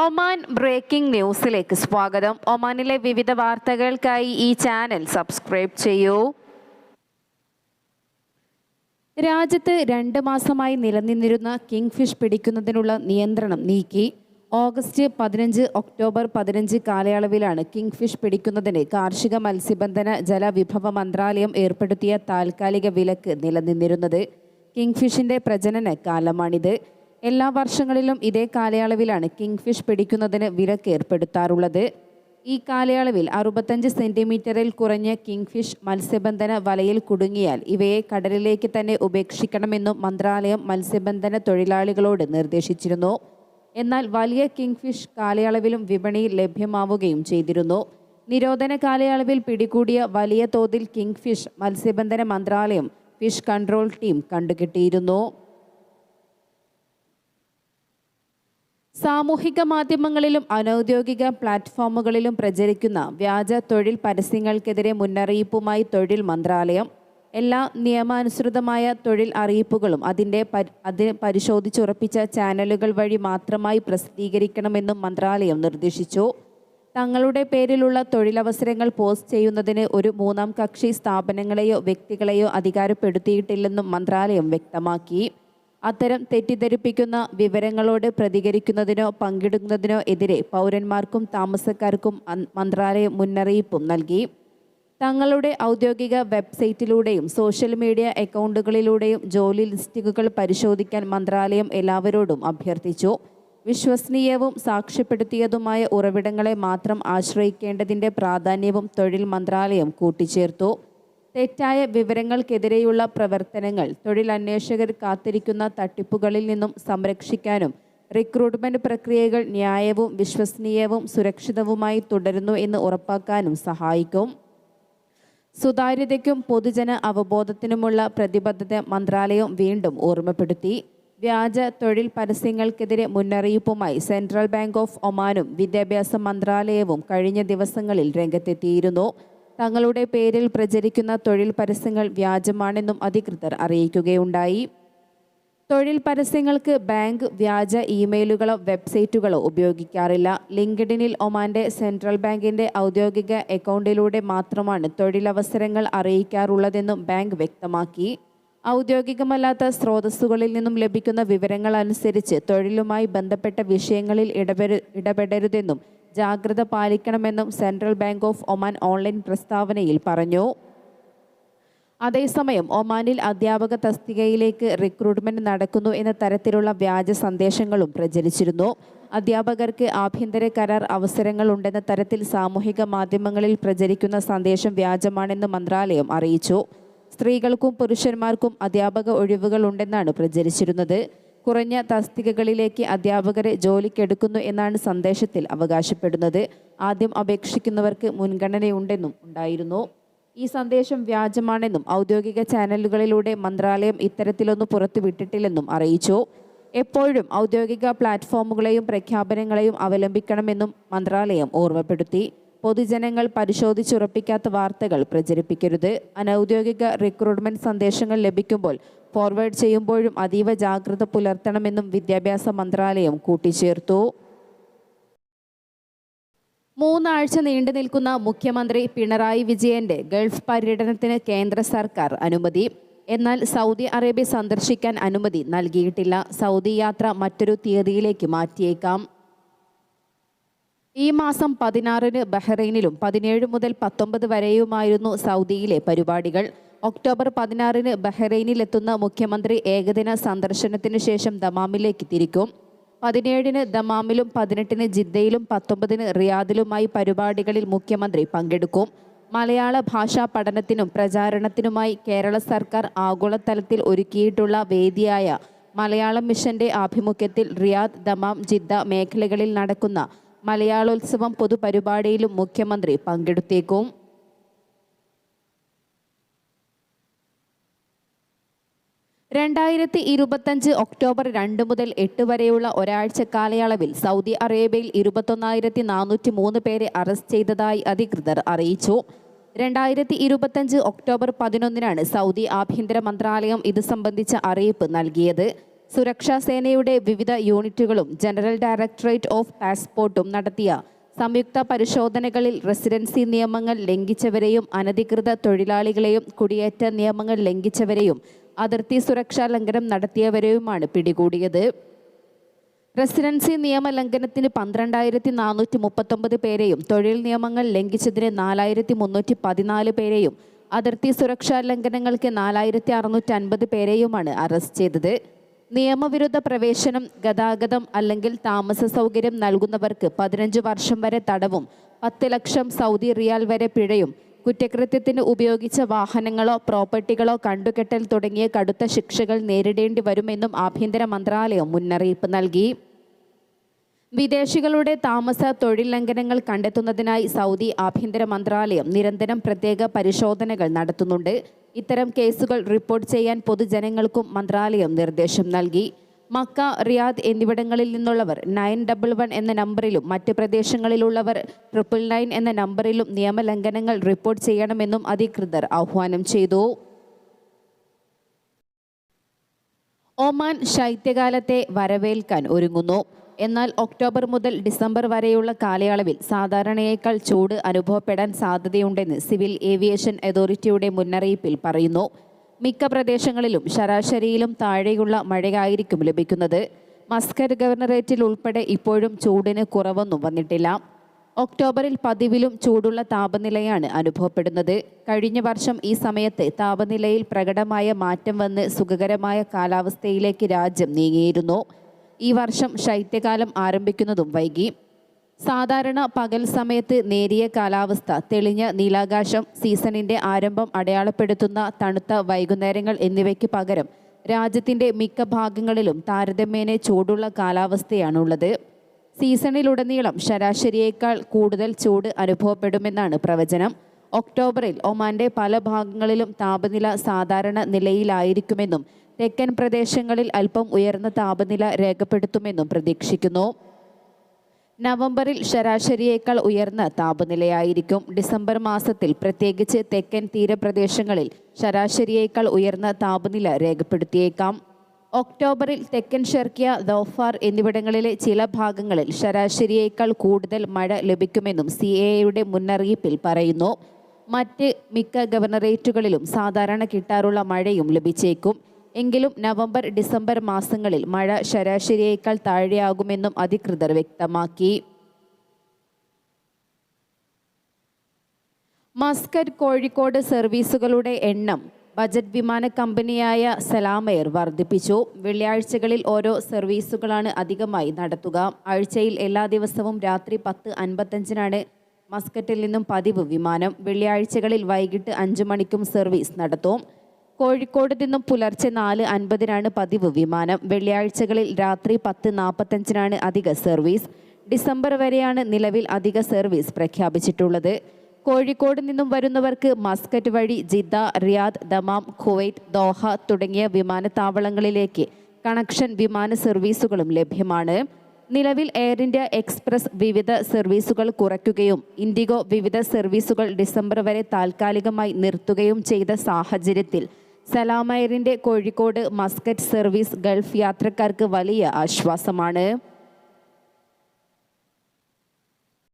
Oman breaking ന്യൂസിലേക്ക് സ്വാഗതം. ഒമാനിലെ വിവിധ വാർത്തകൾക്കായി ഈ ചാനൽ സബ്സ്ക്രൈബ് ചെയ്യൂ. രാജ്യത്ത് രണ്ട് മാസമായി നിലനിന്നിരുന്ന കിങ് ഫിഷ് പിടിക്കുന്നതിനുള്ള നിയന്ത്രണം നീക്കി. ഓഗസ്റ്റ് പതിനഞ്ച് ഒക്ടോബർ പതിനഞ്ച് കാലയളവിലാണ് കിങ് ഫിഷ് പിടിക്കുന്നതിന് കാർഷിക മത്സ്യബന്ധന ജലവിഭവ മന്ത്രാലയം ഏർപ്പെടുത്തിയ താൽക്കാലിക വിലക്ക് നിലനിന്നിരുന്നത്. കിങ് ഫിഷിന്റെ പ്രജനന കാലമാണിത്. എല്ലാ വർഷങ്ങളിലും ഇതേ കാലയളവിലാണ് കിങ് ഫിഷ് പിടിക്കുന്നതിന് വിലക്ക് ഏർപ്പെടുത്താറുള്ളത്. ഈ കാലയളവിൽ അറുപത്തഞ്ച് സെന്റിമീറ്ററിൽ കുറഞ്ഞ കിങ് ഫിഷ് മത്സ്യബന്ധന വലയിൽ കുടുങ്ങിയാൽ ഇവയെ കടലിലേക്ക് തന്നെ ഉപേക്ഷിക്കണമെന്നും മന്ത്രാലയം മത്സ്യബന്ധന തൊഴിലാളികളോട് നിർദ്ദേശിച്ചിരുന്നു. എന്നാൽ വലിയ കിങ് ഫിഷ് കാലയളവിലും വിപണിയിൽ ലഭ്യമാവുകയും ചെയ്തിരുന്നു. നിരോധന കാലയളവിൽ പിടികൂടിയ വലിയ തോതിൽ കിങ് ഫിഷ് മത്സ്യബന്ധന മന്ത്രാലയം ഫിഷ് കൺട്രോൾ ടീം കണ്ടുകിട്ടിയിരുന്നു. സാമൂഹിക മാധ്യമങ്ങളിലും അനൌദ്യോഗിക പ്ലാറ്റ്ഫോമുകളിലും പ്രചരിക്കുന്ന വ്യാജ തൊഴിൽ പരസ്യങ്ങൾക്കെതിരെ മുന്നറിയിപ്പുമായി തൊഴിൽ മന്ത്രാലയം. എല്ലാ നിയമാനുസൃതമായ തൊഴിൽ അറിയിപ്പുകളും അതിന്റെ അതിന് പരിശോധിച്ചുറപ്പിച്ച ചാനലുകൾ വഴി മാത്രമായി പ്രസിദ്ധീകരിക്കണമെന്നും മന്ത്രാലയം നിർദ്ദേശിച്ചു. തങ്ങളുടെ പേരിലുള്ള തൊഴിലവസരങ്ങൾ പോസ്റ്റ് ചെയ്യുന്നതിന് ഒരു മൂന്നാം കക്ഷി സ്ഥാപനങ്ങളെയോ വ്യക്തികളെയോ അധികാരപ്പെടുത്തിയിട്ടില്ലെന്നും മന്ത്രാലയം വ്യക്തമാക്കി. അത്തരം തെറ്റിദ്ധരിപ്പിക്കുന്ന വിവരങ്ങളോട് പ്രതികരിക്കുന്നതിനോ പങ്കിടുന്നതിനോ എതിരെ പൗരന്മാർക്കും താമസക്കാർക്കും മന്ത്രാലയം മുന്നറിയിപ്പും നൽകി. തങ്ങളുടെ ഔദ്യോഗിക വെബ്സൈറ്റിലൂടെയും സോഷ്യൽ മീഡിയ അക്കൗണ്ടുകളിലൂടെയും ജോലി ലിസ്റ്റിംഗുകൾ പരിശോധിക്കാൻ മന്ത്രാലയം എല്ലാവരോടും അഭ്യർത്ഥിച്ചു. വിശ്വസനീയവും സാക്ഷ്യപ്പെടുത്തിയതുമായ ഉറവിടങ്ങളെ മാത്രം ആശ്രയിക്കേണ്ടതിന്റെ പ്രാധാന്യവും തൊഴിൽ മന്ത്രാലയം കൂട്ടിച്ചേർത്തു. തെറ്റായ വിവരങ്ങൾക്കെതിരെയുള്ള പ്രവർത്തനങ്ങൾ തൊഴിലന്വേഷകർ കാത്തിരിക്കുന്ന തട്ടിപ്പുകളിൽ നിന്നും സംരക്ഷിക്കാനും റിക്രൂട്ട്മെന്റ് പ്രക്രിയകൾ ന്യായവും വിശ്വസനീയവും സുരക്ഷിതവുമായി തുടരുന്നു എന്ന് ഉറപ്പാക്കാനും സഹായിക്കും. സുതാര്യതയ്ക്കും പൊതുജന അവബോധത്തിനുമുള്ള പ്രതിബദ്ധത മന്ത്രാലയം വീണ്ടും ഓർമ്മപ്പെടുത്തി. വ്യാജ തൊഴിൽ പരസ്യങ്ങൾക്കെതിരെ മുന്നറിയിപ്പുമായി സെൻട്രൽ ബാങ്ക് ഓഫ് ഒമാനും വിദ്യാഭ്യാസ മന്ത്രാലയവും കഴിഞ്ഞ ദിവസങ്ങളിൽ രംഗത്തെത്തിയിരുന്നു. തങ്ങളുടെ പേരിൽ പ്രചരിക്കുന്ന തൊഴിൽ പരസ്യങ്ങൾ വ്യാജമാണെന്നും അധികൃതർ അറിയിക്കുകയുണ്ടായി. തൊഴിൽ പരസ്യങ്ങൾക്ക് ബാങ്ക് വ്യാജ ഇമെയിലുകളോ വെബ്സൈറ്റുകളോ ഉപയോഗിക്കാറില്ല. ലിങ്ക്ഡിനിൽ ഒമാന്റെ സെൻട്രൽ ബാങ്കിന്റെ ഔദ്യോഗിക അക്കൗണ്ടിലൂടെ മാത്രമാണ് തൊഴിലവസരങ്ങൾ അറിയിക്കാറുള്ളതെന്നും ബാങ്ക് വ്യക്തമാക്കി. ഔദ്യോഗികമല്ലാത്ത സ്രോതസ്സുകളിൽ നിന്നും ലഭിക്കുന്ന വിവരങ്ങൾ അനുസരിച്ച് തൊഴിലുമായി ബന്ധപ്പെട്ട വിഷയങ്ങളിൽ ഇടപെട ഇടപെടരുതെന്നും ജാഗ്രത പാലിക്കണമെന്നും central bank of Oman online പ്രസ്താവനയിൽ പറഞ്ഞു. അതേസമയം ഒമാനിൽ അധ്യാപക തസ്തികയിലേക്ക് റിക്രൂട്ട്മെന്റ് നടക്കുന്നു എന്ന തരത്തിലുള്ള വ്യാജ സന്ദേശങ്ങളും പ്രചരിച്ചിരുന്നു. അധ്യാപകർക്ക് ആഭ്യന്തര കരാർ അവസരങ്ങളുണ്ടെന്ന തരത്തിൽ സാമൂഹിക മാധ്യമങ്ങളിൽ പ്രചരിക്കുന്ന സന്ദേശം വ്യാജമാണെന്ന് മന്ത്രാലയം അറിയിച്ചു. സ്ത്രീകൾക്കും പുരുഷന്മാർക്കും അധ്യാപക ഒഴിവുകളുണ്ടെന്നാണ് പ്രചരിച്ചിരുന്നത്. കുറഞ്ഞ തസ്തികകളിലേക്ക് അധ്യാപകരെ ജോലിക്കെടുക്കുന്നു എന്നാണ് സന്ദേശത്തിൽ അവകാശപ്പെടുന്നത്. ആദ്യം അപേക്ഷിക്കുന്നവർക്ക് മുൻഗണനയുണ്ടെന്നും ഉണ്ടായിരുന്നു. ഈ സന്ദേശം വ്യാജമാണെന്നും ഔദ്യോഗിക ചാനലുകളിലൂടെ മന്ത്രാലയം ഇത്തരത്തിലൊന്നും പുറത്തുവിട്ടിട്ടില്ലെന്നും അറിയിച്ചു. എപ്പോഴും ഔദ്യോഗിക പ്ലാറ്റ്ഫോമുകളെയും പ്രഖ്യാപനങ്ങളെയും അവലംബിക്കണമെന്നും മന്ത്രാലയം ഓർമ്മപ്പെടുത്തി. പൊതുജനങ്ങൾ പരിശോധിച്ചുറപ്പിക്കാത്ത വാർത്തകൾ പ്രചരിപ്പിക്കരുത്. അനൗദ്യോഗിക റിക്രൂട്ട്മെന്റ് സന്ദേശങ്ങൾ ലഭിക്കുമ്പോൾ ഫോർവേഡ് ചെയ്യുമ്പോഴും അതീവ ജാഗ്രത പുലർത്തണമെന്നും വിദ്യാഭ്യാസ മന്ത്രാലയം കൂട്ടിച്ചേർത്തു. മൂന്നാഴ്ച നീണ്ടു നിൽക്കുന്ന മുഖ്യമന്ത്രി പിണറായി വിജയന്റെ ഗൾഫ് പര്യടനത്തിന് കേന്ദ്ര സർക്കാർ അനുമതി. എന്നാൽ സൗദി അറേബ്യ സന്ദർശിക്കാൻ അനുമതി നൽകിയിട്ടില്ല. സൗദി യാത്ര മറ്റൊരു തീയതിയിലേക്ക് മാറ്റിയേക്കാം. ഈ മാസം പതിനാറിന് ബഹ്റൈനിലും പതിനേഴ് മുതൽ പത്തൊമ്പത് വരെയുമായിരുന്നു സൗദിയിലെ പരിപാടികൾ. ഒക്ടോബർ പതിനാറിന് ബഹ്റൈനിലെത്തുന്ന മുഖ്യമന്ത്രി ഏകദിന സന്ദർശനത്തിന് ശേഷം ദമാമിലേക്ക് തിരിക്കും. പതിനേഴിന് ദമാമിലും പതിനെട്ടിന് ജിദ്ദയിലും പത്തൊമ്പതിന് റിയാദിലുമായി പരിപാടികളിൽ മുഖ്യമന്ത്രി പങ്കെടുക്കും. മലയാള ഭാഷാ പഠനത്തിനും പ്രചാരണത്തിനുമായി കേരള സർക്കാർ ആഗോളതലത്തിൽ ഒരുക്കിയിട്ടുള്ള വേദിയായ മലയാളം മിഷന്റെ ആഭിമുഖ്യത്തിൽ റിയാദ് ദമാം ജിദ്ദ മേഖലകളിൽ നടക്കുന്ന മലയാളോത്സവം പൊതുപരിപാടിയിലും മുഖ്യമന്ത്രി പങ്കെടുത്തേക്കും. രണ്ടായിരത്തി ഇരുപത്തഞ്ച് ഒക്ടോബർ രണ്ട് മുതൽ എട്ട് വരെയുള്ള ഒരാഴ്ച കാലയളവിൽ സൗദി അറേബ്യയിൽ ഇരുപത്തൊന്നായിരത്തി നാനൂറ്റി മൂന്ന് പേരെ അറസ്റ്റ് ചെയ്തതായി അധികൃതർ അറിയിച്ചു. രണ്ടായിരത്തി ഇരുപത്തഞ്ച് ഒക്ടോബർ പതിനൊന്നിനാണ് സൗദി ആഭ്യന്തര മന്ത്രാലയം ഇത് സംബന്ധിച്ച അറിയിപ്പ് നൽകിയത്. സുരക്ഷാ സേനയുടെ വിവിധ യൂണിറ്റുകളും ജനറൽ ഡയറക്ടറേറ്റ് ഓഫ് പാസ്പോർട്ടും നടത്തിയ സംയുക്ത പരിശോധനകളിൽ റെസിഡൻസി നിയമങ്ങൾ ലംഘിച്ചവരെയും അനധികൃത തൊഴിലാളികളെയും കുടിയേറ്റ നിയമങ്ങൾ ലംഘിച്ചവരെയും അതിർത്തി സുരക്ഷാ ലംഘനം നടത്തിയവരെയുമാണ് പിടികൂടിയത്. റെസിഡൻസി നിയമ ലംഘനത്തിന് പന്ത്രണ്ടായിരത്തി നാനൂറ്റി മുപ്പത്തൊമ്പത് പേരെയും തൊഴിൽ നിയമങ്ങൾ ലംഘിച്ചതിന് നാലായിരത്തി മുന്നൂറ്റി പതിനാല് പേരെയും അതിർത്തി സുരക്ഷാ ലംഘനങ്ങൾക്ക് നാലായിരത്തി അറുന്നൂറ്റി അൻപത് പേരെയുമാണ് അറസ്റ്റ് ചെയ്തത്. നിയമവിരുദ്ധ പ്രവേശനം ഗതാഗതം അല്ലെങ്കിൽ താമസ സൗകര്യം നൽകുന്നവർക്ക് പതിനഞ്ച് വർഷം വരെ തടവും പത്ത് ലക്ഷം സൗദി റിയാൽ വരെ പിഴയും കുറ്റകൃത്യത്തിന് ഉപയോഗിച്ച വാഹനങ്ങളോ പ്രോപ്പർട്ടികളോ കണ്ടുകെട്ടൽ തുടങ്ങിയ കടുത്ത ശിക്ഷകൾ നേരിടേണ്ടി വരുമെന്നും ആഭ്യന്തര മന്ത്രാലയം മുന്നറിയിപ്പ് നൽകി. വിദേശികളുടെ താമസ തൊഴിൽ ലംഘനങ്ങൾ കണ്ടെത്തുന്നതിനായി സൗദി ആഭ്യന്തര മന്ത്രാലയം നിരന്തരം പ്രത്യേക പരിശോധനകൾ നടത്തുന്നുണ്ട്. ഇത്തരം കേസുകൾ റിപ്പോർട്ട് ചെയ്യാൻ പൊതുജനങ്ങൾക്കും മന്ത്രാലയം നിർദ്ദേശം നൽകി. മക്ക റിയാദ് എന്നിവിടങ്ങളിൽ നിന്നുള്ളവർ നയൻ ഡബിൾ വൺ എന്ന നമ്പറിലും മറ്റ് പ്രദേശങ്ങളിലുള്ളവർ ട്രിപ്പിൾ നയൻ എന്ന നമ്പറിലും നിയമലംഘനങ്ങൾ റിപ്പോർട്ട് ചെയ്യണമെന്നും അധികൃതർ ആഹ്വാനം ചെയ്തു. ഒമാൻ ശൈത്യകാലത്തെ വരവേൽക്കാൻ ഒരുങ്ങുന്നു. എന്നാൽ ഒക്ടോബർ മുതൽ ഡിസംബർ വരെയുള്ള കാലയളവിൽ സാധാരണയേക്കാൾ ചൂട് അനുഭവപ്പെടാൻ സാധ്യതയുണ്ടെന്ന് സിവിൽ ഏവിയേഷൻ അതോറിറ്റിയുടെ മുന്നറിയിപ്പിൽ പറയുന്നു. മിക്ക പ്രദേശങ്ങളിലും ശരാശരിയിലും താഴെയുള്ള മഴയായിരിക്കും ലഭിക്കുന്നത്. മസ്കറ്റ് ഗവർണറേറ്റിൽ ഉൾപ്പെടെ ഇപ്പോഴും ചൂടിന് കുറവൊന്നും വന്നിട്ടില്ല. ഒക്ടോബറിൽ പതിവിലും ചൂടുള്ള താപനിലയാണ് അനുഭവപ്പെടുന്നത്. കഴിഞ്ഞ വർഷം ഈ സമയത്ത് താപനിലയിൽ പ്രകടമായ മാറ്റം വന്ന് സുഖകരമായ കാലാവസ്ഥയിലേക്ക് രാജ്യം നീങ്ങിയിരുന്നു. ഈ വർഷം ശൈത്യകാലം ആരംഭിക്കുന്നതും വൈകി. സാധാരണ പകൽ സമയത്ത് നേരിയ കാലാവസ്ഥ. തെളിഞ്ഞ നീലാകാശം സീസണിന്റെ ആരംഭം അടയാളപ്പെടുത്തുന്ന തണുത്ത വൈകുന്നേരങ്ങൾ എന്നിവയ്ക്ക് പകരം രാജ്യത്തിന്റെ മിക്ക ഭാഗങ്ങളിലും താരതമ്യേന ചൂടുള്ള കാലാവസ്ഥയാണുള്ളത്. സീസണിലുടനീളം ശരാശരിയേക്കാൾ കൂടുതൽ ചൂട് അനുഭവപ്പെടുമെന്നാണ് പ്രവചനം. ഒക്ടോബറിൽ ഒമാന്റെ പല ഭാഗങ്ങളിലും താപനില സാധാരണ നിലയിലായിരിക്കുമെന്നും തെക്കൻ പ്രദേശങ്ങളിൽ അല്പം ഉയർന്ന താപനില രേഖപ്പെടുത്തുമെന്നും പ്രതീക്ഷിക്കുന്നു. നവംബറിൽ ശരാശരിയേക്കാൾ ഉയർന്ന താപനിലയായിരിക്കും. ഡിസംബർ മാസത്തിൽ പ്രത്യേകിച്ച് തെക്കൻ തീരപ്രദേശങ്ങളിൽ ശരാശരിയേക്കാൾ ഉയർന്ന താപനില രേഖപ്പെടുത്തിയേക്കാം. ഒക്ടോബറിൽ തെക്കൻ ഷെർക്കിയ ദോഫാർ എന്നിവിടങ്ങളിലെ ചില ഭാഗങ്ങളിൽ ശരാശരിയേക്കാൾ കൂടുതൽ മഴ ലഭിക്കുമെന്നും സി എയുടെ മുന്നറിയിപ്പിൽ പറയുന്നു. മറ്റ് മിക്ക ഗവർണറേറ്റുകളിലും സാധാരണ കിട്ടാറുള്ള മഴയും ലഭിച്ചേക്കും. എങ്കിലും നവംബർ ഡിസംബർ മാസങ്ങളിൽ മഴ ശരാശരിയേക്കാൾ താഴെയാകുമെന്നും അധികൃതർ വ്യക്തമാക്കി. മസ്കറ്റ് കോഴിക്കോട് സർവീസുകളുടെ എണ്ണം ബജറ്റ് വിമാന കമ്പനിയായ സലാമയർ വർദ്ധിപ്പിച്ചു. വെള്ളിയാഴ്ചകളിൽ ഓരോ സർവീസുകളാണ് അധികമായി നടത്തുക. ആഴ്ചയിൽ എല്ലാ ദിവസവും രാത്രി പത്ത് അൻപത്തഞ്ചിനാണ് മസ്കറ്റിൽ നിന്നും പതിവ് വിമാനം. വെള്ളിയാഴ്ചകളിൽ വൈകിട്ട് അഞ്ച് മണിക്കും സർവീസ് നടത്തും. കോഴിക്കോട് നിന്നും പുലർച്ചെ നാല് അൻപതിനാണ് പതിവ് വിമാനം. വെള്ളിയാഴ്ചകളിൽ രാത്രി പത്ത് നാൽപ്പത്തഞ്ചിനാണ് അധിക സർവീസ്. ഡിസംബർ വരെയാണ് നിലവിൽ അധിക സർവീസ് പ്രഖ്യാപിച്ചിട്ടുള്ളത്. കോഴിക്കോട് നിന്നും വരുന്നവർക്ക് മസ്കറ്റ് വഴി Jeddah Riyadh Dammam Kuwait Doha തുടങ്ങിയ വിമാനത്താവളങ്ങളിലേക്ക് കണക്ഷൻ വിമാന സർവീസുകളും ലഭ്യമാണ്. നിലവിൽ എയർ ഇന്ത്യ എക്സ്പ്രസ് വിവിധ സർവീസുകൾ കുറയ്ക്കുകയും ഇൻഡിഗോ വിവിധ സർവീസുകൾ ഡിസംബർ വരെ താൽക്കാലികമായി നിർത്തുകയും ചെയ്ത സാഹചര്യത്തിൽ സലാമയറിന്റെ കോഴിക്കോട് മസ്കറ്റ് സർവീസ് ഗൾഫ് യാത്രക്കാർക്ക് വലിയ ആശ്വാസമാണ്.